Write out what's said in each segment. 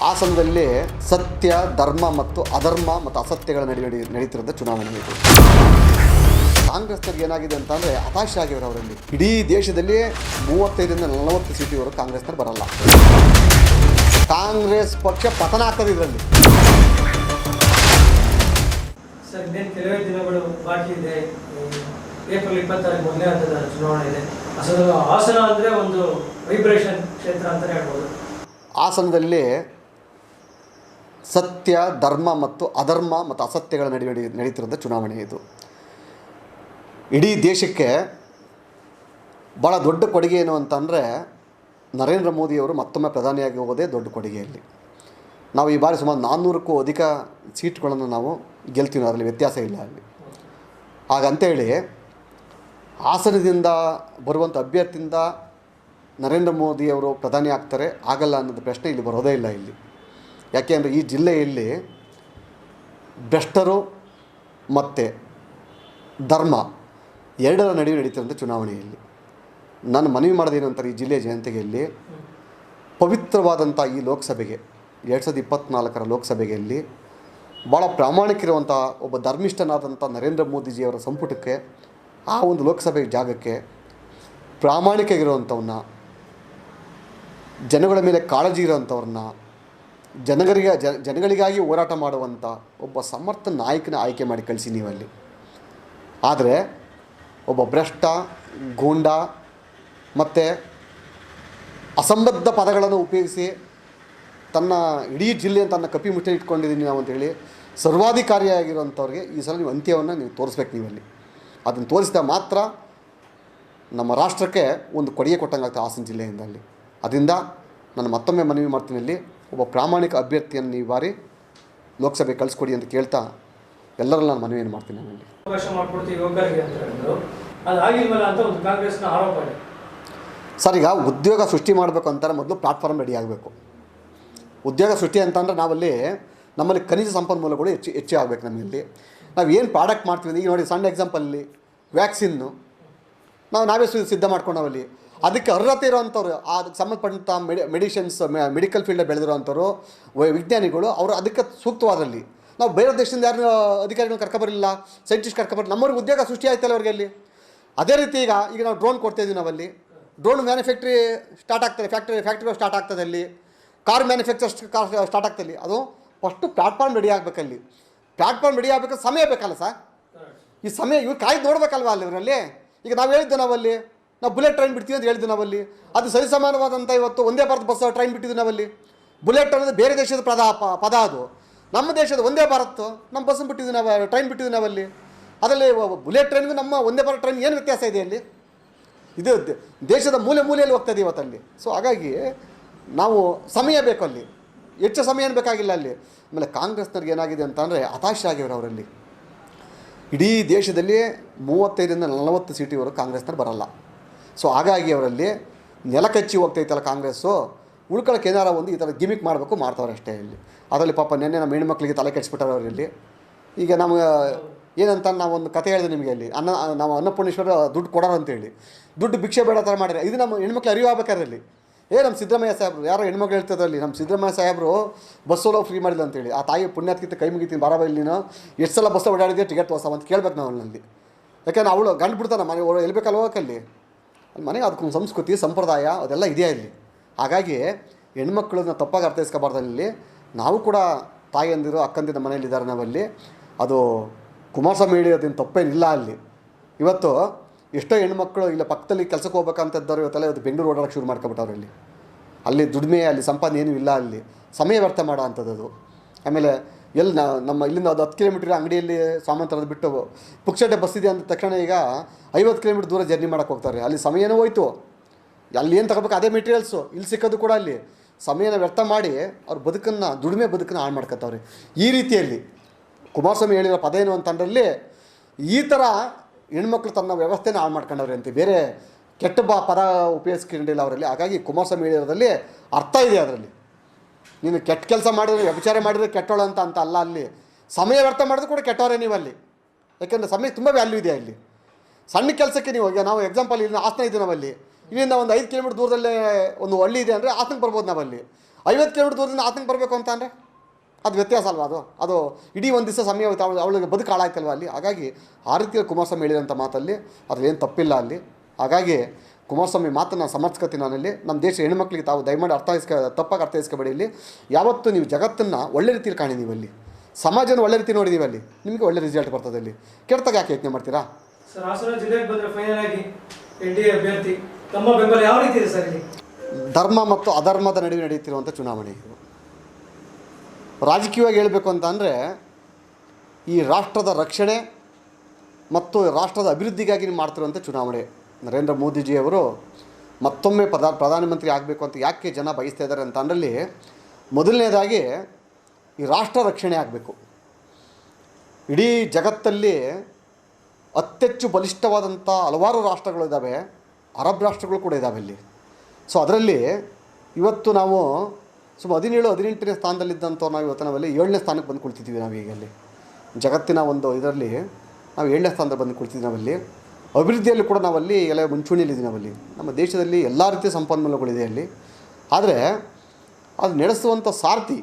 ಹಾಸನದಲ್ಲಿ ಸತ್ಯ ಧರ್ಮ ಮತ್ತು ಅಧರ್ಮ ಮತ್ತು ಅಸತ್ಯಗಳ ನಡುವೆ ನಡೆ- ನಡೀತಿರೋದು ಚುನಾವಣೆ ಇದು. ಕಾಂಗ್ರೆಸ್ನವ್ರಿಗೆ ಏನಾಗಿದೆ ಅಂತಂದರೆ ಹತಾಶೆ ಆಗಿವರು ಅವರಲ್ಲಿ. ಇಡೀ ದೇಶದಲ್ಲಿ ಮೂವತ್ತೈದರಿಂದ ನಲವತ್ತು ಸೀಟಿವರು ಕಾಂಗ್ರೆಸ್ನಲ್ಲಿ ಬರಲ್ಲ. ಕಾಂಗ್ರೆಸ್ ಪಕ್ಷ ಪತನ ಆಗ್ತದೆ ಇದರಲ್ಲಿ. ಸರ್ ಇನ್ನೇನು ಕೆಲವೇ ದಿನಗಳು ಬಾಕಿ ಇದೆ. ಏಪ್ರಿಲ್ ಇಪ್ಪತ್ತಾರಕ್ಕೆ ಮೊದಲನೇ ಹಂತದ ಚುನಾವಣೆ ಇದೆ. ಅಸಲು ಹಾಸನ ಅಂದರೆ ಒಂದು ವೈಬ್ರೇಷನ್ ಕ್ಷೇತ್ರ ಅಂತಲೇ ಹೇಳ್ಬೋದು. ಹಾಸನದಲ್ಲಿ ಸತ್ಯ, ಧರ್ಮ ಮತ್ತು ಅಧರ್ಮ ಮತ್ತು ಅಸತ್ಯಗಳ ನಡುವೆ ನಡೀತಿರುವಂಥ ಚುನಾವಣೆ ಇದು. ಇಡೀ ದೇಶಕ್ಕೆ ಭಾಳ ದೊಡ್ಡ ಕೊಡುಗೆ ಏನು ಅಂತಂದರೆ ನರೇಂದ್ರ ಮೋದಿಯವರು ಮತ್ತೊಮ್ಮೆ ಪ್ರಧಾನಿಯಾಗಿ ಹೋಗೋದೇ ದೊಡ್ಡ ಕೊಡುಗೆಯಲ್ಲಿ ನಾವು ಈ ಬಾರಿ ಸುಮಾರು ನಾನ್ನೂರಕ್ಕೂ ಅಧಿಕ ಸೀಟ್ಗಳನ್ನು ನಾವು ಗೆಲ್ತೀವಿ ಅದರಲ್ಲಿ ವ್ಯತ್ಯಾಸ ಇಲ್ಲ ಅಲ್ಲಿ. ಹಾಗಂತೇಳಿ ಹಾಸನದಿಂದ ಬರುವಂಥ ಅಭ್ಯರ್ಥಿಯಿಂದ ನರೇಂದ್ರ ಮೋದಿಯವರು ಪ್ರಧಾನಿ ಆಗ್ತಾರೆ, ಆಗಲ್ಲ ಅನ್ನೋದು ಪ್ರಶ್ನೆ ಇಲ್ಲಿ ಬರೋದೇ ಇಲ್ಲ ಇಲ್ಲಿ. ಯಾಕೆ ಅಂದರೆ ಈ ಜಿಲ್ಲೆಯಲ್ಲಿ ಭ್ರಷ್ಟರು ಮತ್ತು ಧರ್ಮ ಎರಡರ ನಡುವೆ ನಡೀತಿರುವಂಥ ಚುನಾವಣೆಯಲ್ಲಿ. ನಾನು ಮನವಿ ಮಾಡೋದೇನಂತಾರೆ ಈ ಜಿಲ್ಲೆಯ ಜನತೆಯಲ್ಲಿ ಪವಿತ್ರವಾದಂಥ ಈ ಲೋಕಸಭೆಗೆ, ಎರಡು ಸಾವಿರದ ಇಪ್ಪತ್ತ್ನಾಲ್ಕರ ಲೋಕಸಭೆಯಲ್ಲಿ ಭಾಳ ಪ್ರಾಮಾಣಿಕರಿರುವಂಥ ಒಬ್ಬ ಧರ್ಮಿಷ್ಠನಾದಂಥ ನರೇಂದ್ರ ಮೋದಿಜಿಯವರ ಸಂಪುಟಕ್ಕೆ, ಆ ಒಂದು ಲೋಕಸಭೆ ಜಾಗಕ್ಕೆ ಪ್ರಾಮಾಣಿಕ ಇರುವಂಥವನ್ನ ಜನಗಳ ಮೇಲೆ ಕಾಳಜಿ ಇರೋವಂಥವ್ರನ್ನ ಜನಗರಿಗೆ ಜನಗಳಿಗಾಗಿ ಹೋರಾಟ ಮಾಡುವಂಥ ಒಬ್ಬ ಸಮರ್ಥ ನಾಯಕನ ಆಯ್ಕೆ ಮಾಡಿ ಕಳಿಸಿ ನೀವಲ್ಲಿ. ಆದರೆ ಒಬ್ಬ ಭ್ರಷ್ಟ, ಗೂಂಡ ಮತ್ತು ಅಸಂಬದ್ಧ ಪದಗಳನ್ನು ಉಪಯೋಗಿಸಿ ತನ್ನ ಇಡೀ ಜಿಲ್ಲೆಯನ್ನು ತನ್ನ ಕಪಿ ಮುಟ್ಟಿ ಇಟ್ಕೊಂಡಿದ್ದೀನಿ ನಾವು ಅಂತೇಳಿ ಸರ್ವಾಧಿಕಾರಿಯಾಗಿರುವಂಥವ್ರಿಗೆ ಈ ಸಲ ನೀವು ಅಂತ್ಯವನ್ನು ನೀವು ತೋರಿಸ್ಬೇಕು ನೀವಲ್ಲಿ. ಅದನ್ನು ತೋರಿಸಿದ ಮಾತ್ರ ನಮ್ಮ ರಾಷ್ಟ್ರಕ್ಕೆ ಒಂದು ಕೊಡುಗೆ ಕೊಟ್ಟಂಗಾಗ್ತದೆ ಹಾಸನ ಜಿಲ್ಲೆಯಿಂದ ಅಲ್ಲಿ ಅದರಿಂದ ನಾನು ಮತ್ತೊಮ್ಮೆ ಮನವಿ ಮಾಡ್ತೀನಿ ಇಲ್ಲಿ ಒಬ್ಬ ಪ್ರಾಮಾಣಿಕ ಅಭ್ಯರ್ಥಿಯನ್ನು ಈ ಬಾರಿ ಲೋಕಸಭೆ ಕಳಿಸ್ಕೊಡಿ ಅಂತ ಕೇಳ್ತಾ ಎಲ್ಲರಲ್ಲ ನಾನು ಮನವಿಯನ್ನು ಮಾಡ್ತೀನಿ ನಾನು ಅವಕಾಶ ಮಾಡಿಕೊಡ್ತೀವಿ ಯುವಕರಿಗೆ ಅಂತ ಹೇಳಿದ್ರು. ಅದು ಆಗಿಲ್ವಲ್ಲ ಅಂತ ಒಂದು ಕಾಂಗ್ರೆಸ್ನ ಆರೋಪ ಇದೆ. ಸರ್ ಈಗ ಉದ್ಯೋಗ ಸೃಷ್ಟಿ ಮಾಡಬೇಕು ಅಂತಾರೆ ಮೊದಲು ಪ್ಲಾಟ್ಫಾರ್ಮ್ ರೆಡಿ ಆಗಬೇಕು. ಉದ್ಯೋಗ ಸೃಷ್ಟಿ ಅಂತಂದರೆ ನಾವಲ್ಲಿ ನಮ್ಮಲ್ಲಿ ಖನಿಜ ಸಂಪನ್ಮೂಲಗಳು ಹೆಚ್ಚು ಹೆಚ್ಚು ಆಗಬೇಕು ನಮ್ಮಲ್ಲಿ. ನಾವು ಏನು ಪ್ರಾಡಕ್ಟ್ ಮಾಡ್ತೀವಿ ಈಗ ನೋಡಿ ಸಣ್ಣ ಎಕ್ಸಾಂಪಲ್ಲಿ ವ್ಯಾಕ್ಸಿನ್ನು ನಾವು ನಾವೇ ಸಿದ್ಧ ಮಾಡ್ಕೊಂಡು ನಾವಲ್ಲಿ ಅದಕ್ಕೆ ಅರ್ಹತೆ ಇರೋವಂಥವ್ರು ಅದಕ್ಕೆ ಸಂಬಂಧಪಟ್ಟಂಥ ಮೆಡಿ ಮೆಡಿಷನ್ಸ್ ಮೆಡಿಕಲ್ ಫೀಲ್ಡ್ ಬೆಳೆದಿರೋವಂಥವ್ರು ವಿಜ್ಞಾನಿಗಳು, ಅವರು ಅದಕ್ಕೆ ಸೂಕ್ತವಾದಲ್ಲಿ. ನಾವು ಬೇರೆ ದೇಶದಿಂದ ಯಾರು ಅಧಿಕಾರಿಗಳು ಕರ್ಕೊಬರಲಿಲ್ಲ ಸೈಂಟಿಸ್ಟ್ ಕರ್ಕೊಬರಲಿಲ್ಲ ನಮ್ಮವ್ರಿಗೆ ಉದ್ಯೋಗ ಸೃಷ್ಟಿ ಆಯ್ತಲ್ಲ ಅವ್ರಿಗೆ ಅಲ್ಲಿ. ಅದೇ ರೀತಿ ಈಗ ಈಗ ನಾವು ಡ್ರೋನ್ ಕೊಡ್ತಾ ನಾವು ನಾವಲ್ಲಿ. ಡ್ರೋನ್ ಮ್ಯಾನುಫ್ಯಾಕ್ಟ್ರಿ ಸ್ಟಾರ್ಟ್ ಆಗ್ತದೆ ಫ್ಯಾಕ್ಟ್ರಿ ಫ್ಯಾಕ್ಟ್ರಿಗಳು ಸ್ಟಾರ್ಟ್ ಆಗ್ತದೆ ಅಲ್ಲಿ. ಕಾರ್ ಮ್ಯಾನುಫ್ಯಾಕ್ಚರ್ ಸ್ಟಾರ್ಟ್ ಆಗ್ತದೆ ಅದು ಫಸ್ಟು ಪ್ಲಾಟ್ಫಾರ್ಮ್ ರೆಡಿ ಆಗಬೇಕಲ್ಲಿ ಪ್ಲಾಟ್ಫಾರ್ಮ್ ರೆಡಿ ಆಗಬೇಕು, ಸಮಯ ಬೇಕಲ್ಲ ಸರ್? ಈ ಸಮಯ ಇವ್ರು ಕಾಯ್ದು ನೋಡ್ಬೇಕಲ್ವಾ ಅಲ್ಲಿ ಇವರಲ್ಲಿ ಈಗ ನಾವು ಹೇಳಿದ್ದು ನಾವಲ್ಲಿ ನಾವು ಬುಲೆಟ್ ಟ್ರೈನ್ ಬಿಡ್ತೀವಿ ಅಂತ ಹೇಳಿದ್ವಿ ನಾವಲ್ಲಿ. ಅದು ಸರಿಸಮಾನವಾದಂಥ ಇವತ್ತು ಒಂದೇ ಭಾರತ ಬಸ್ ಟ್ರೈನ್ ಬಿಟ್ಟಿದ್ವಿ ನಾವಲ್ಲಿ. ಬುಲೆಟ್ ಅನ್ನೋದು ಬೇರೆ ದೇಶದ ಪದ ಪದ ಅದು. ನಮ್ಮ ದೇಶದ ಒಂದೇ ಭಾರತ್, ನಮ್ಮ ಬಸ್ ಬಿಟ್ಟಿದ್ವಿ ನಾವು, ಟ್ರೈನ್ ಬಿಟ್ಟಿದ್ವಿ ನಾವಲ್ಲಿ. ಅದರಲ್ಲಿ ಬುಲೆಟ್ ಟ್ರೈನ್ಗೂ ನಮ್ಮ ಒಂದೇ ಭಾರತ್ ಟ್ರೈನ್ ಏನು ವ್ಯತ್ಯಾಸ ಇದೆ ಅಲ್ಲಿ? ಇದು ದೇಶದ ಮೂಲೆ ಮೂಲೆಯಲ್ಲಿ ಹೋಗ್ತದೆ ಇವತ್ತಲ್ಲಿ ಸೊ ಹಾಗಾಗಿ ನಾವು ಸಮಯ ಬೇಕು ಅಲ್ಲಿ. ಹೆಚ್ಚು ಸಮಯ ಏನು ಬೇಕಾಗಿಲ್ಲ ಅಲ್ಲಿ. ಆಮೇಲೆ ಕಾಂಗ್ರೆಸ್ನವ್ರಿಗೆ ಏನಾಗಿದೆ ಅಂತಂದರೆ ಹತಾಶೆ ಆಗಿವ್ರು ಅವರಲ್ಲಿ. ಇಡೀ ದೇಶದಲ್ಲಿ ಮೂವತ್ತೈದರಿಂದ ನಲವತ್ತು ಸೀಟಿವರು ಕಾಂಗ್ರೆಸ್ನವ್ರು ಬರಲ್ಲ. ಸೊ ಹಾಗಾಗಿ ಅವರಲ್ಲಿ ನೆಲ ಕಚ್ಚಿ ಹೋಗ್ತೈತಲ್ಲ ಕಾಂಗ್ರೆಸ್ಸು ಉಳ್ಕೊಳಕ್ಕೆ ಏನಾರ ಒಂದು ಈ ಥರ ಗಿಮಿಕ್ ಮಾಡಬೇಕು ಮಾಡ್ತಾವ್ರೆ ಅಷ್ಟೇ ಇಲ್ಲಿ. ಅದರಲ್ಲಿ ಪಾಪ ನಿನ್ನೆ ನಮ್ಮ ಹೆಣ್ಮಕ್ಳಿಗೆ ತಲೆ ಕೆಡಿಸ್ಬಿಟ್ಟಾರೆ ಅವರಲ್ಲಿ ಈಗ ನಮಗೆ ಏನಂತ ನಾವು ಒಂದು ಕತೆ ಹೇಳಿದೆ ನಿಮಗೆ ಅಲ್ಲಿ. ಅನ್ನ, ನಾವು ಅನ್ನಪೂರ್ಣೇಶ್ವರ ದುಡ್ಡು ಕೊಡೋರು ಅಂತೇಳಿ. ದುಡ್ಡು ಭಿಕ್ಷೆ ಬೇಡ ಥರ ಮಾಡಿದ್ರೆ, ಇದು ನಮ್ಮ ಹೆಣ್ಮಕ್ಳು ಅರಿವು ಆಗ್ಬೇಕಾದ್ರೆ ಅಲ್ಲಿ. ಏ, ನಮ್ಮ ಸಿದ್ದರಾಮಯ್ಯ ಸಾಹೇಬ್ರು, ಯಾರೋ ಹೆಣ್ಮಕ್ಳು ಹೇಳ್ತಿದ್ರಲ್ಲಿ ನಮ್ಮ ಸಿದ್ದರಾಮಯ್ಯ ಸಾಹೇಬರು ಬಸ್ಸಲ್ಲೋ ಫ್ರೀ ಮಾಡಿಲ್ಲ ಅಂತೇಳಿ. ಆ ತಾಯಿ ಪುಣ್ಯಾತ್ಕಿಂತ ಕೈ ಮುಗಿತೀನಿ ಬರಬ ಇಲ್ಲಿ ನೀನು. ಎಷ್ಟು ಸಲ ಬಸ್ ಓಡಾಡಿದೆ ಟಿಕೆಟ್ ತೋಸ ಅಂತ ಕೇಳ್ಬೇಕು ನಾವು ಅವನಲ್ಲಿ ಯಾಕಂದ್ರೆ ಅವಳು ಗಂಡು ಬಿಡ್ತಾನೆ ಮನೆ ಎಲ್ಲಿ ಬೇಕಲ್ಲ ಹೋಗಕ್ಕಲ್ಲಿ ಮನೆಗೆ ಅದಕ್ಕೊಂದು ಸಂಸ್ಕೃತಿ, ಸಂಪ್ರದಾಯ ಅದೆಲ್ಲ ಇದೆಯಾ ಇಲ್ಲಿ? ಹಾಗಾಗಿ ಹೆಣ್ಮಕ್ಳನ್ನ ತಪ್ಪಾಗಿ ಅರ್ಥೈಸ್ಕೋಬಾರ್ದು ಇಲ್ಲಿ ನಾವು ಕೂಡ ತಾಯಿಯಂದಿರು, ಅಕ್ಕಂದಿರ ಮನೆಯಲ್ಲಿದ್ದಾರೆ ನಾವಲ್ಲಿ. ಅದು ಕುಮಾರಸ್ವಾಮಿ ಹೇಳಿಯೋದೇನು ತಪ್ಪೇನಿಲ್ಲ ಅಲ್ಲಿ. ಇವತ್ತು ಎಷ್ಟೋ ಹೆಣ್ಮಕ್ಳು ಇಲ್ಲ, ಪಕ್ಕದಲ್ಲಿ ಕೆಲಸಕ್ಕೆ ಹೋಗ್ಬೇಕಂತದ್ದವ್ರು ಇವತ್ತೆಲ್ಲ ಇವತ್ತು ಬೆಂಗಳೂರು ಓಡಾಡೋಕ್ಕೆ ಶುರು ಮಾಡ್ಕೊಬಿಟ್ಟವ್ರು ಅಲ್ಲಿ. ಅಲ್ಲಿ ದುಡಿಮೆ, ಅಲ್ಲಿ ಸಂಪಾದನೆ ಏನೂ ಇಲ್ಲ ಅಲ್ಲಿ. ಸಮಯ ವ್ಯರ್ಥ ಮಾಡೋ ಅಂಥದ್ದು ಆಮೇಲೆ ಎಲ್ಲಿ ನಮ್ಮ ಇಲ್ಲಿಂದ ಅದು ಹತ್ತು ಕಿಲೋಮೀಟ್ರ್ ಅಂಗಡಿಯಲ್ಲಿ ಸಾಮಾನು ತರೋದು ಬಿಟ್ಟು ಪುಕ್ಷಟೆ ಬಸ್ ಇದೆ ಅಂದ ತಕ್ಷಣ ಈಗ ಐವತ್ತು ಕಿಲೋಮೀಟ್ರ್ ದೂರ ಜರ್ನಿ ಮಾಡೋಕ್ಕೆ ಹೋಗ್ತಾರೆ. ಅಲ್ಲಿ ಸಮಯನೂ ಹೋಯ್ತು. ಅಲ್ಲಿ ಏನು ತಗೋಬೇಕು? ಅದೇ ಮೆಟೀರಿಯಲ್ಸು ಇಲ್ಲಿ ಸಿಕ್ಕೋದು ಕೂಡ ಅಲ್ಲಿ. ಸಮಯನ ವ್ಯರ್ಥ ಮಾಡಿ ಅವ್ರ ಬದುಕನ್ನು, ದುಡಿಮೆ ಬದುಕನ್ನು ಹಾಳು ಮಾಡ್ಕೊತಾವ್ರಿ. ಈ ರೀತಿಯಲ್ಲಿ ಕುಮಾರಸ್ವಾಮಿ ಹೇಳಿರೋ ಪದ ಏನು ಅಂತಂದ್ರಲ್ಲಿ ಈ ಥರ ಹೆಣ್ಮಕ್ಳು ತನ್ನ ವ್ಯವಸ್ಥೆನ ಹಾಳು ಮಾಡ್ಕೊಂಡವ್ರೆ ಅಂತ. ಬೇರೆ ಕೆಟ್ಟ ಬಾ ಪದ ಉಪಯೋಗಿಸ್ಕೊಂಡಿಲ್ಲ ಅವರಲ್ಲಿ. ಹಾಗಾಗಿ ಕುಮಾರಸ್ವಾಮಿ ಹೇಳಿರೋದ್ರಲ್ಲಿ ಅರ್ಥ ಇದೆ ಅದರಲ್ಲಿ. ನೀನು ಕೆಟ್ಟ ಕೆಲಸ ಮಾಡಿದ್ರೆ, ವ್ಯಭಿಚಾರ ಮಾಡಿದ್ರೆ ಕೆಟ್ಟೋಳು ಅಂತ ಅಂತ ಅಲ್ಲ ಅಲ್ಲಿ. ಸಮಯ ವ್ಯರ್ಥ ಮಾಡಿದ್ರು ಕೂಡ ಕೆಟ್ಟವರೇ ನೀವು ಅಲ್ಲಿ ಯಾಕೆಂದರೆ ಸಮಯ ತುಂಬ ವ್ಯಾಲ್ಯೂ ಇದೆ ಅಲ್ಲಿ ಸಣ್ಣ ಕೆಲಸಕ್ಕೆ ನೀವು ಹೋಗಿ ನಾವು ಎಕ್ಸಾಂಪಲ್ ಇಲ್ಲಿ ಹಾಸನ ಇದೆ ನಾವಲ್ಲಿ. ಇಲ್ಲಿಂದ ಒಂದು ಐದು ಕಿಲೋಮೀಟರ್ ದೂರದಲ್ಲೇ ಒಂದು ಹಳ್ಳಿ ಇದೆ ಅಂದರೆ ಹಾಸನಕ್ಕೆ ಬರ್ಬೋದು ನಾವಲ್ಲಿ. ಐವತ್ತು ಕಿಲೋಮೀಟರ್ ದೂರದಿಂದ ಆತಂಕ ಬರಬೇಕು ಅಂತ ಅಂದರೆ? ಅದು ವ್ಯತ್ಯಾಸ ಅಲ್ವಾ ಅದು? ಅದು ಇಡೀ ಒಂದು ದಿವಸ ಸಮಯ ಅವಳು ಅವಳು- ಅವಳಿಗೆ ಬದುಕು ಹಾಳಾಯ್ತಲ್ವ ಅಲ್ಲಿ? ಹಾಗಾಗಿ ಆ ರೀತಿಯ ಕುಮಾರಸ್ವಾಮಿ ಹೇಳಿದಂಥ ಮಾತಲ್ಲಿ, ಅದ್ರಲ್ಲಿ ಏನು ತಪ್ಪಿಲ್ಲ ಅಲ್ಲಿ. ಹಾಗಾಗಿ ಕುಮಾರಸ್ವಾಮಿ ಮಾತನ್ನು ಸಮರ್ಥಿಸ್ಕೊತೀನಿ ನಾನಲ್ಲಿ. ನಮ್ಮ ದೇಶ ಹೆಣ್ಮಕ್ಳಿಗೆ ತಾವು ದಯಮಾಡಿ ಅರ್ಥೈಸ್ಕ ತಪ್ಪಾಗಿ ಅರ್ಥೈಸ್ಕೊಬೇಡಿ ಇಲ್ಲಿ. ಯಾವತ್ತೂ ನೀವು ಜಗತ್ತನ್ನು ಒಳ್ಳೆ ರೀತಿಯಲ್ಲಿ ಕಾಣಿ ನೀವು ಅಲ್ಲಿ. ಸಮಾಜನ ಒಳ್ಳೆ ರೀತಿ ನೋಡಿದ್ದೀವಿ ಅಲ್ಲಿ. ನಿಮಗೆ ಒಳ್ಳೆ ರಿಸಲ್ಟ್ ಬರ್ತದೆ ಅಲ್ಲಿ. ಕೆಡ್ತಾಗ ಯಾಕೆ ಯತ್ನೆ ಮಾಡ್ತೀರಾ? ಸರ್ ಹಾಸನ ಜಿಲ್ಲೆಗೆ ಬಂದರೆ ಫೈನಲ್ ಆಗಿ ಎನ್ ಡಿ ಎ ಅಭ್ಯರ್ಥಿ. ತಮ್ಮ ಬೆಂಬಲ ಯಾವ ರೀತಿ ಇದೆ ಸರ್ ಇಲ್ಲಿ? ಧರ್ಮ ಮತ್ತು ಅಧರ್ಮದ ನಡುವೆ ನಡೆಯುತ್ತಿರುವಂಥ ಚುನಾವಣೆ ಇದು. ರಾಜಕೀಯವಾಗಿ ಹೇಳಬೇಕು ಅಂತ ಅಂದರೆ ಈ ರಾಷ್ಟ್ರದ ರಕ್ಷಣೆ ಮತ್ತು ರಾಷ್ಟ್ರದ ಅಭಿವೃದ್ಧಿಗಾಗಿ ಮಾಡ್ತಿರುವಂಥ ಚುನಾವಣೆ. ನರೇಂದ್ರ ಮೋದಿಜಿಯವರು ಮತ್ತೊಮ್ಮೆ ಪ್ರಧಾ ಪ್ರಧಾನಮಂತ್ರಿ ಆಗಬೇಕು ಅಂತ ಯಾಕೆ ಜನ ಬಯಸ್ತಾ ಇದ್ದಾರೆ ಅಂತ ಮೊದಲನೇದಾಗಿ ಈ ರಾಷ್ಟ್ರ ರಕ್ಷಣೆ ಆಗಬೇಕು. ಇಡೀ ಜಗತ್ತಲ್ಲಿ ಅತ್ಯಚ್ಚು ಬಲಿಷ್ಠವಾದಂಥ ಹಲವಾರು ರಾಷ್ಟ್ರಗಳು ಇದ್ದಾವೆ, ಅರಬ್ ರಾಷ್ಟ್ರಗಳು ಕೂಡ ಇದ್ದಾವೆ ಇಲ್ಲಿ. ಸೊ ಅದರಲ್ಲಿ ಇವತ್ತು ನಾವು ಸುಮ್ಮ ಹದಿನೇಳು, ಹದಿನೆಂಟನೇ ಸ್ಥಾನದಲ್ಲಿದ್ದಂಥ ನಾವು ಇವತ್ತು ನಾವಲ್ಲಿ ಏಳನೇ ಸ್ಥಾನಕ್ಕೆ ಬಂದು ಕುಳಿತಿದ್ದೀವಿ ನಾವು ಈಗಲ್ಲಿ ಜಗತ್ತಿನ ಒಂದು ಇದರಲ್ಲಿ ನಾವು ಏಳನೇ ಸ್ಥಾನದಲ್ಲಿ ಬಂದು ಕುಳಿತಿದ್ದೀವಿ ನಾವಲ್ಲಿ. ಅಭಿವೃದ್ಧಿಯಲ್ಲಿ ಕೂಡ ನಾವಲ್ಲಿ ಎಲ್ಲ ಮುಂಚೂಣಿಯಲ್ಲಿದ್ದೀವಿ ನಾವಲ್ಲಿ. ನಮ್ಮ ದೇಶದಲ್ಲಿ ಎಲ್ಲ ರೀತಿಯ ಸಂಪನ್ಮೂಲಗಳಿದೆ ಅಲ್ಲಿ. ಆದರೆ ಅದು ನಡೆಸುವಂಥ ಸಾರಥಿ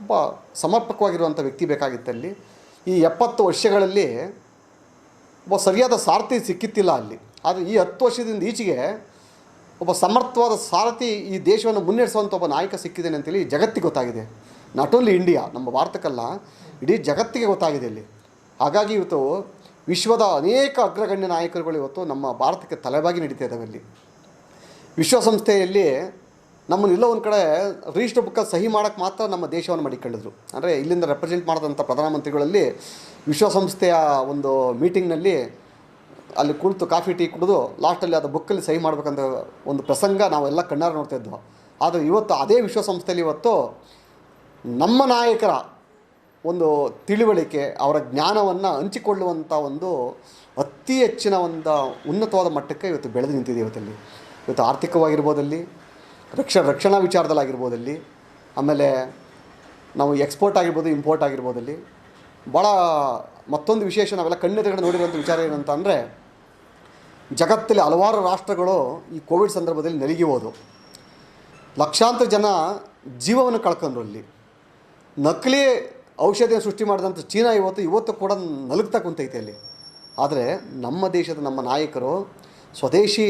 ಒಬ್ಬ ಸಮರ್ಪಕವಾಗಿರುವಂಥ ವ್ಯಕ್ತಿ ಬೇಕಾಗಿತ್ತಲ್ಲಿ ಈ ಎಪ್ಪತ್ತು ವರ್ಷಗಳಲ್ಲಿ ಒಬ್ಬ ಸರಿಯಾದ ಸಾರಥಿ ಸಿಕ್ಕಿತ್ತಿಲ್ಲ ಅಲ್ಲಿ. ಆದರೆ ಈ ಹತ್ತು ವರ್ಷದಿಂದ ಈಚೆಗೆ ಒಬ್ಬ ಸಮರ್ಥವಾದ ಸಾರಥಿ ಈ ದೇಶವನ್ನು ಮುನ್ನಡೆಸುವಂಥ ಒಬ್ಬ ನಾಯಕ ಸಿಕ್ಕಿದ್ದೇನೆ ಅಂತೇಳಿ ಜಗತ್ತಿಗೆ ಗೊತ್ತಾಗಿದೆ. ನಾಟ್ ಓನ್ಲಿ ಇಂಡಿಯಾ ನಮ್ಮ ಭಾರತಕ್ಕಲ್ಲ, ಇಡೀ ಜಗತ್ತಿಗೆ ಗೊತ್ತಾಗಿದೆ ಇಲ್ಲಿ ಹಾಗಾಗಿ ಇವತ್ತು ವಿಶ್ವದ ಅನೇಕ ಅಗ್ರಗಣ್ಯ ನಾಯಕರುಗಳು ಇವತ್ತು ನಮ್ಮ ಭಾರತಕ್ಕೆ ತಲೆಬಾಗಿ ನಡೀತಾ ಇದ್ದಾವೆ ಅಲ್ಲಿ ವಿಶ್ವಸಂಸ್ಥೆಯಲ್ಲಿ ನಮ್ಮನ್ನು ಎಲ್ಲೋ ಒಂದು ಕಡೆ ರಿಜಿಸ್ಟರ್ ಬುಕ್ಕ ಸಹಿ ಮಾಡೋಕ್ಕೆ ಮಾತ್ರ ನಮ್ಮ ದೇಶವನ್ನು ಮಡಿಕೊಂಡಿದ್ರು. ಅಂದರೆ ಇಲ್ಲಿಂದ ರೆಪ್ರೆಸೆಂಟ್ ಮಾಡಿದಂಥ ಪ್ರಧಾನಮಂತ್ರಿಗಳಲ್ಲಿ ವಿಶ್ವಸಂಸ್ಥೆಯ ಒಂದು ಮೀಟಿಂಗ್ನಲ್ಲಿ ಅಲ್ಲಿ ಕುಳಿತು ಕಾಫಿ, ಟೀ ಕುಡಿದು ಲಾಸ್ಟಲ್ಲಿ ಅದು ಬುಕ್ಕಲ್ಲಿ ಸಹಿ ಮಾಡ್ಬೇಕಂತ ಒಂದು ಪ್ರಸಂಗ ನಾವೆಲ್ಲ ಕಣ್ಣಾರು ನೋಡ್ತಾ ಇದ್ವು ಆದರೆ ಇವತ್ತು ಅದೇ ವಿಶ್ವಸಂಸ್ಥೆಯಲ್ಲಿ ಇವತ್ತು ನಮ್ಮ ನಾಯಕರ ಒಂದು ತಿಳಿವಳಿಕೆ, ಅವರ ಜ್ಞಾನವನ್ನು ಹಂಚಿಕೊಳ್ಳುವಂಥ ಒಂದು ಅತಿ ಹೆಚ್ಚಿನ ಒಂದು ಉನ್ನತವಾದ ಮಟ್ಟಕ್ಕೆ ಇವತ್ತು ಬೆಳೆದು ನಿಂತಿದೆ ಇವತ್ತಲ್ಲಿ. ಇವತ್ತು ಆರ್ಥಿಕವಾಗಿರ್ಬೋದಲ್ಲಿ, ರಕ್ಷ, ರಕ್ಷಣಾ ವಿಚಾರದಲ್ಲಾಗಿರ್ಬೋದಲ್ಲಿ, ಆಮೇಲೆ ನಾವು ಎಕ್ಸ್ಪೋರ್ಟ್ ಆಗಿರ್ಬೋದು ಇಂಪೋರ್ಟ್ ಆಗಿರ್ಬೋದಲ್ಲಿ ಭಾಳ ಮತ್ತೊಂದು ವಿಶೇಷ ನಾವೆಲ್ಲ ಕಣ್ಣೆದುರುಗಡೆ ನೋಡಿರುವಂಥ ವಿಚಾರ ಏನಂತ ಅಂದರೆ, ಜಗತ್ತಲ್ಲಿ ಹಲವಾರು ರಾಷ್ಟ್ರಗಳು ಈ ಕೋವಿಡ್ ಸಂದರ್ಭದಲ್ಲಿ ನಲಿಗಿ ಲಕ್ಷಾಂತರ ಜನ ಜೀವವನ್ನು ಕಳ್ಕೊಂಡ್ರು ಅಲ್ಲಿ. ನಕಲಿ ಔಷಧಿಯನ್ನು ಸೃಷ್ಟಿ ಮಾಡಿದಂಥ ಚೀನಾ ಇವತ್ತು ಇವತ್ತು ಕೂಡ ನಲುಗ್ತಾ ಕುಂತೈತೆ ಅಲ್ಲಿ. ಆದರೆ ನಮ್ಮ ದೇಶದ ನಮ್ಮ ನಾಯಕರು ಸ್ವದೇಶಿ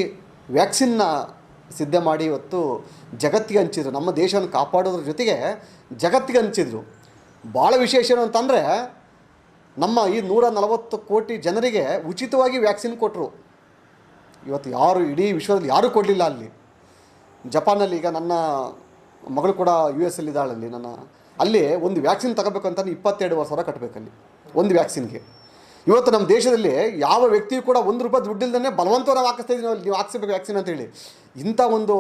ವ್ಯಾಕ್ಸಿನ್ನ ಸಿದ್ಧ ಮಾಡಿ ಇವತ್ತು ಜಗತ್ತಿಗೆ ಹಂಚಿದ್ರು. ನಮ್ಮ ದೇಶವನ್ನು ಕಾಪಾಡೋದ್ರ ಜೊತೆಗೆ ಜಗತ್ತಿಗೆ ಹಂಚಿದ್ರು. ಭಾಳ ವಿಶೇಷ ಏನು ಅಂತಂದರೆ ನಮ್ಮ ಈ ನೂರ ನಲವತ್ತು ಕೋಟಿ ಜನರಿಗೆ ಉಚಿತವಾಗಿ ವ್ಯಾಕ್ಸಿನ್ ಕೊಟ್ಟರು ಇವತ್ತು ಯಾರು ಇಡೀ ವಿಶ್ವದಲ್ಲಿ ಯಾರೂ ಕೊಡಲಿಲ್ಲ ಅಲ್ಲಿ. ಜಪಾನಲ್ಲಿ ಈಗ ನನ್ನ ಮಗಳು ಕೂಡ ಯು ಎಸ್ ಅಲ್ಲಿ ಇದ್ದಾಳಲ್ಲಿ ನನ್ನ ಅಲ್ಲಿ ಒಂದು ವ್ಯಾಕ್ಸಿನ್ ತಗೋಬೇಕಂತಂದ್ರೆ ಇಪ್ಪತ್ತೆರಡು ಸಾವಿರ ಕಟ್ಟಬೇಕಲ್ಲಿ ಒಂದು ವ್ಯಾಕ್ಸಿನ್ಗೆ. ಇವತ್ತು ನಮ್ಮ ದೇಶದಲ್ಲಿ ಯಾವ ವ್ಯಕ್ತಿಯು ಕೂಡ ಒಂದು ರೂಪಾಯಿ ದುಡ್ಡಿಲ್ದೇ ಬಲವಂತ ನಾವು ಹಾಕಿಸ್ತಾ ಇದೀವಿ ನಾವು ಹಾಕಿಸ್ಬೇಕು ವ್ಯಾಕ್ಸಿನ್ ಅಂತೇಳಿ ಇಂಥ ಒಂದು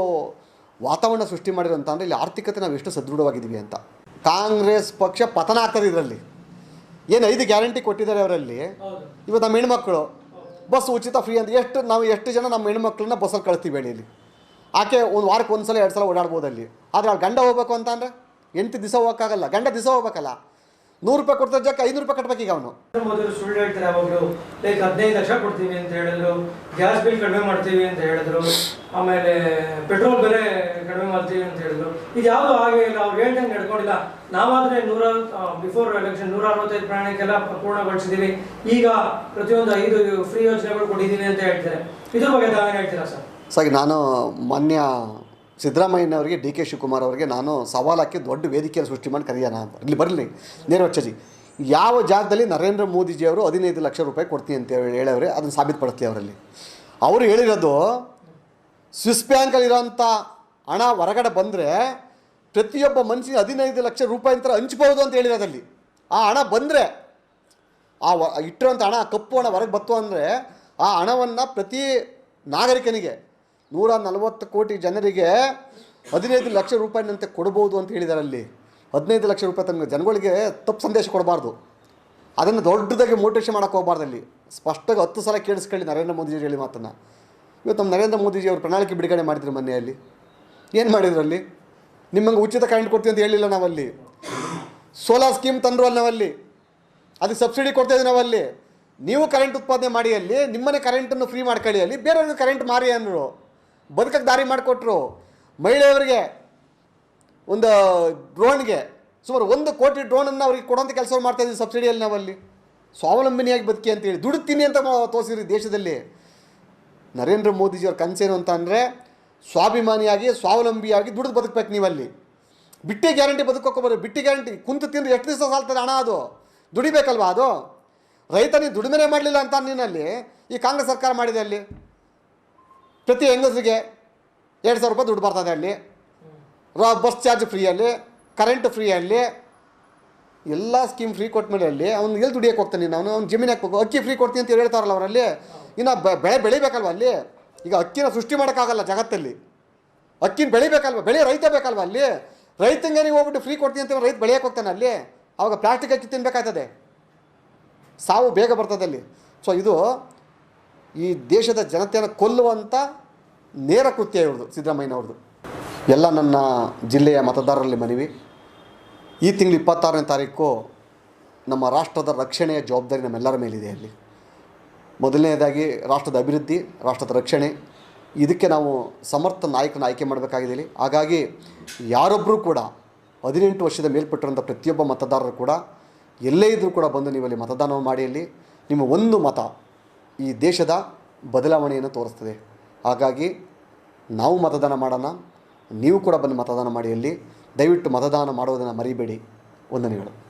ವಾತಾವರಣ ಸೃಷ್ಟಿ ಮಾಡಿರೋಂಥ ಅಂದರೆ ಇಲ್ಲಿ ಆರ್ಥಿಕತೆ ನಾವು ಎಷ್ಟು ಸದೃಢವಾಗಿದ್ದೀವಿ ಅಂತ. ಕಾಂಗ್ರೆಸ್ ಪಕ್ಷ ಪತನ ಆಗ್ತದೆ ಇದರಲ್ಲಿ. ಏನು ಐದು ಗ್ಯಾರಂಟಿ ಕೊಟ್ಟಿದ್ದಾರೆ ಅವರಲ್ಲಿ. ಇವತ್ತು ನಮ್ಮ ಹೆಣ್ಮಕ್ಳು, ಬಸ್ ಉಚಿತ ಫ್ರೀ ಅಂತ ಎಷ್ಟು, ನಾವು ಎಷ್ಟು ಜನ ನಮ್ಮ ಹೆಣ್ಮಕ್ಳನ್ನ ಬಸ್ಸಲ್ಲಿ ಕಳಿಸ್ತೀವಿ ಹೇಳಿ ಇಲ್ಲಿ. ಆಕೆ ಒಂದು ವಾರಕ್ಕೆ ಒಂದು ಸಲ ಎರಡು ಸಲ ಓಡಾಡ್ಬೋದು ಅಲ್ಲಿ. ಆದರೆ ಅವ್ರು ಗಂಡ ಹೋಗ್ಬೇಕು ಅಂತ ಅಂದರೆ? ಎಂಟು ದಿವಸ ಹೋಗೋಕ್ಕಾಗಲ್ಲ ಗಂಡ ದಿವಸ ಹೋಗ್ಬೇಕಲ್ಲ. ನೂರು ರೂಪಾಯಿ ಕೊಡ್ತಾ ಜಾಗ ಐನೂರು ರೂಪಾಯಿ ಕಟ್ಬೇಕು ಈಗ ಅವನು. ಮೊದಲು ಸುಳ್ಳು ಹೇಳ್ತಾರೆ ಯಾವಾಗಲೂ ಲೈಕ್ ಹದಿನೈದು ಲಕ್ಷ ಕೊಡ್ತೀವಿ ಅಂತ ಹೇಳಿದ್ರು. ಗ್ಯಾಸ್ ಬಿಲ್ ಕಡಿಮೆ ಮಾಡ್ತೀವಿ ಅಂತ ಹೇಳಿದ್ರು. ಆಮೇಲೆ ಪೆಟ್ರೋಲ್ ಬೆಲೆ ಕಡಿಮೆ ಮಾಡ್ತೀವಿ ಅಂತ ಹೇಳಿದ್ರು. ಇದು ಯಾವುದು ಹಾಗೆ ಇಲ್ಲ ಅವ್ರು ಹೇಳ್ದಂಗೆ ನಡ್ಕೊಂಡಿಲ್ಲ. ನಾವಾದ್ರೆ ನೂರ ಬಿಫೋರ್ ಎಲೆಕ್ಷನ್ ನೂರ ಅರವತ್ತೈದು ಪ್ರಯಾಣಕ್ಕೆಲ್ಲ ಪೂರ್ಣಗೊಳಿಸಿದ್ದೀವಿ ಈಗ ಪ್ರತಿಯೊಂದು ಐದು ಫ್ರೀ ಯೋಜನೆಗಳು ಕೊಟ್ಟಿದ್ದೀವಿ ಅಂತ ಹೇಳ್ತಾರೆ. ಇದ್ರ ಬಗ್ಗೆ ತಾವೇನು ಹೇಳ್ತೀರಾ ಸರ್? ಸರಿ ನಾನು ಮಾನ್ಯ ಸಿದ್ದರಾಮಯ್ಯನವರಿಗೆ ಡಿ ಕೆ ಶಿವಕುಮಾರ್ ಅವರಿಗೆ ನಾನು ಸವಾಲು ಹಾಕಿ ದೊಡ್ಡ ವೇದಿಕೆಯನ್ನು ಸೃಷ್ಟಿ ಮಾಡಿ ಕರೆಯೋಣ ಅಂತ. ಇಲ್ಲಿ ಬರಲಿ. ನೇರವಚ್ಚಜಿ ಯಾವ ಜಾಗದಲ್ಲಿ ನರೇಂದ್ರ ಮೋದಿಜಿಯವರು ಹದಿನೈದು ಲಕ್ಷ ರೂಪಾಯಿ ಕೊಡ್ತೀನಿ ಅಂತ ಹೇಳಿ ಹೇಳವ್ರೆ, ಅದನ್ನು ಸಾಬೀತುಪಡಿಸ್ಲಿ ಅವರಲ್ಲಿ. ಅವರು ಹೇಳಿರೋದು, ಸ್ವಿಸ್ ಬ್ಯಾಂಕಲ್ಲಿರೋಂಥ ಹಣ ಹೊರಗಡೆ ಬಂದರೆ ಪ್ರತಿಯೊಬ್ಬ ಮನುಷ್ಯ ಹದಿನೈದು ಲಕ್ಷ ರೂಪಾಯಿ ಅಂತ ಹಂಚ್ಬೋದು ಅಂತ ಹೇಳಿರೋದಲ್ಲಿ ಆ ಹಣ ಬಂದರೆ, ಆ ಇಟ್ಟಿರೋಂಥ ಹಣ ಕಪ್ಪು ಹಣ ಹೊರಗೆ ಬತ್ತು ಅಂದರೆ ಆ ಹಣವನ್ನು ಪ್ರತಿ ನಾಗರಿಕನಿಗೆ ನೂರ ನಲವತ್ತು ಕೋಟಿ ಜನರಿಗೆ ಹದಿನೈದು ಲಕ್ಷ ರೂಪಾಯಿನಂತೆ ಕೊಡ್ಬೋದು ಅಂತ ಹೇಳಿದ್ದಾರೆ ಅಲ್ಲಿ ಹದಿನೈದು ಲಕ್ಷ ರೂಪಾಯಿ ತಮಗೆ ಜನಗಳಿಗೆ ತಪ್ಪು ಸಂದೇಶ ಕೊಡಬಾರ್ದು. ಅದನ್ನು ದೊಡ್ಡದಾಗಿ ಮೋಟಿವೇಶನ್ ಮಾಡೋಕೆ ಹೋಗಬಾರ್ದು ಅಲ್ಲಿ. ಸ್ಪಷ್ಟವಾಗಿ ಹತ್ತು ಸಲ ಕೇಳಿಸ್ಕೊಳ್ಳಿ ನರೇಂದ್ರ ಮೋದಿಜಿ ಹೇಳಿ ಮಾತನ್ನು. ಇವತ್ತು ನಮ್ಮ ನರೇಂದ್ರ ಮೋದಿಜಿ ಅವರು ಪ್ರಣಾಳಿಕೆ ಬಿಡುಗಡೆ ಮಾಡಿದ್ರು ಮನೆಯಲ್ಲಿ ಏನು ಮಾಡಿದ್ರು ಅಲ್ಲಿ? ನಿಮ್ಮಂಗೆ ಉಚಿತ ಕರೆಂಟ್ ಕೊಡ್ತೀವಿ ಅಂತ ಹೇಳಿಲ್ಲ ನಾವಲ್ಲಿ. ಸೋಲಾರ್ ಸ್ಕೀಮ್ ತಂದರು ಅಲ್ಲಿ ನಾವಲ್ಲಿ. ಅದಕ್ಕೆ ಸಬ್ಸಿಡಿ ಕೊಡ್ತಾ ಇದ್ದೀವಿ ನಾವಲ್ಲಿ. ನೀವು ಕರೆಂಟ್ ಉತ್ಪಾದನೆ ಮಾಡಿ ಅಲ್ಲಿ, ನಿಮ್ಮನೆ ಕರೆಂಟನ್ನು ಫ್ರೀ ಮಾಡ್ಕೊಳ್ಳಿ ಅಲ್ಲಿ. ಬೇರೆಯವ್ರಿಗೆ ಕರೆಂಟ್ ಮಾರಿ ಅಂದರು. ಬದುಕಕ್ಕೆ ದಾರಿ ಮಾಡಿಕೊಟ್ರು. ಮಹಿಳೆಯವರಿಗೆ ಒಂದು ಡ್ರೋನ್ಗೆ ಸುಮಾರು ಒಂದು ಕೋಟಿ ಡ್ರೋನನ್ನು ಅವ್ರಿಗೆ ಕೊಡೋಂಥ ಕೆಲಸ ಮಾಡ್ತಾ ಇದ್ದೀವಿ ಸಬ್ಸಿಡಿಯಲ್ಲಿ ನಾವಲ್ಲಿ. ಸ್ವಾವಲಂಬನೆಯಾಗಿ ಬದುಕಿ ಅಂತೇಳಿ. ದುಡುತ್ತೀನಿ ಅಂತ ತೋರಿಸಿರಿ ದೇಶದಲ್ಲಿ. ನರೇಂದ್ರ ಮೋದಿಜಿಯವ್ರ ಕನಸೇನು ಅಂತ ಅಂದರೆ ಸ್ವಾಭಿಮಾನಿಯಾಗಿ, ಸ್ವಾವಲಂಬಿಯಾಗಿ ದುಡಿದು ಬದುಕಬೇಕು ನೀವಲ್ಲಿ. ಬಿಟ್ಟಿ ಗ್ಯಾರಂಟಿ ಬದುಕೋಕೋಬಾರ ಬಿಟ್ಟೆ ಬಿಟ್ಟಿ ಗ್ಯಾರಂಟಿ. ಕುಂತು ತಿಂದ್ರೆ ಎಷ್ಟು ದಿವಸ ಸಾಲ್ತದೆ ಹಣ ಅದು? ದುಡಿಬೇಕಲ್ವಾ ಅದು? ರೈತ ನೀನು ದುಡಿಮೆನೇ ಮಾಡಲಿಲ್ಲ ಅಂತ ನೀನಲ್ಲಿ ಈ ಕಾಂಗ್ರೆಸ್ ಸರ್ಕಾರ ಮಾಡಿದೆ ಅಲ್ಲಿ. ಪ್ರತಿ ಹೆಂಗಸರಿಗೆ ಎರಡು ಸಾವಿರ ರೂಪಾಯಿ ದುಡ್ಡು ಬರ್ತದೆ ಅಲ್ಲಿ. ರ- ಬಸ್ ಚಾರ್ಜ್ ಫ್ರೀ ಅಲ್ಲಿ ಕರೆಂಟ್ ಫ್ರೀ ಅಲ್ಲಿ ಎಲ್ಲ ಸ್ಕೀಮ್ ಫ್ರೀ ಕೊಟ್ಮೇಲೆ ಅಲ್ಲಿ ಅವ್ನು ಎಲ್ಲಿ ದುಡಿಯೋಕೆ ಹೋಗ್ತಾನೆ ನಾನು? ಅವನು ಅವ್ನು ಜಮೀನು ಹಾಕ್ಬೇಕು. ಅಕ್ಕಿ ಫ್ರೀ ಕೊಡ್ತೀನಿ ಅಂತ ಹೇಳ್ತಾರಲ್ಲ ಅವರಲ್ಲಿ ಇನ್ನು ಬೆಳೆ ಬೆಳಿಬೇಕಲ್ವ ಅಲ್ಲಿ? ಈಗ ಅಕ್ಕಿನ ಸೃಷ್ಟಿ ಮಾಡೋಕ್ಕಾಗಲ್ಲ ಜಗತ್ತಲ್ಲಿ. ಅಕ್ಕಿನ ಬೆಳಿಬೇಕಲ್ವ? ಬೆಳೆ ರೈತ ಬೇಕಲ್ವ ಅಲ್ಲಿ? ರೈತಂಗೆ ನೀವು ಹೋಗ್ಬಿಟ್ಟು ಫ್ರೀ ಕೊಡ್ತೀನಿ ಅಂತ ರೈತ ಬೆಳೆಯಕ್ಕೆ ಹೋಗ್ತಾನೆ ಅಲ್ಲಿ. ಅವಾಗ ಪ್ಲಾಸ್ಟಿಕ್ ಅಕ್ಕಿ ತಿನ್ನಬೇಕಾಗ್ತದೆ ಸಾವು ಬೇಗ ಬರ್ತದೆ ಅಲ್ಲಿ. ಸೊ ಇದು ಈ ದೇಶದ ಜನತೆಯನ್ನು ಕೊಲ್ಲುವಂಥ ನೇರ ಕೃತ್ಯ ಇವ್ರದ್ದು, ಸಿದ್ದರಾಮಯ್ಯನವ್ರದ್ದು. ಎಲ್ಲ ನನ್ನ ಜಿಲ್ಲೆಯ ಮತದಾರರಲ್ಲಿ ಮನವಿ. ಈ ತಿಂಗಳು ಇಪ್ಪತ್ತಾರನೇ ತಾರೀಕು ನಮ್ಮ ರಾಷ್ಟ್ರದ ರಕ್ಷಣೆಯ ಜವಾಬ್ದಾರಿ ನಮ್ಮೆಲ್ಲರ ಮೇಲಿದೆ ಅಲ್ಲಿ. ಮೊದಲನೇದಾಗಿ ರಾಷ್ಟ್ರದ ಅಭಿವೃದ್ಧಿ, ರಾಷ್ಟ್ರದ ರಕ್ಷಣೆ. ಇದಕ್ಕೆ ನಾವು ಸಮರ್ಥ ನಾಯಕನ ಆಯ್ಕೆ ಮಾಡಬೇಕಾಗಿದೆ ಇಲ್ಲಿ. ಹಾಗಾಗಿ ಯಾರೊಬ್ಬರೂ ಕೂಡ ಹದಿನೆಂಟು ವರ್ಷದ ಮೇಲ್ಪಟ್ಟಿರುವಂಥ ಪ್ರತಿಯೊಬ್ಬ ಮತದಾರರು ಕೂಡ ಎಲ್ಲೇ ಇದ್ದರೂ ಕೂಡ ಬಂದು ನೀವಲ್ಲಿ ಮತದಾನವನ್ನು ಮಾಡಿ ಅಲ್ಲಿ ನಿಮ್ಮ ಒಂದು ಮತ ಈ ದೇಶದ ಬದಲಾವಣೆಯನ್ನು ತೋರಿಸ್ತದೆ. ಹಾಗಾಗಿ ನಾವು ಮತದಾನ ಮಾಡೋಣ, ನೀವು ಕೂಡ ಬಂದು ಮತದಾನ ಮಾಡಿ ಅಲ್ಲಿ. ದಯವಿಟ್ಟು ಮತದಾನ ಮಾಡುವುದನ್ನು ಮರಿಬೇಡಿ. ವಂದನೆಗಳು.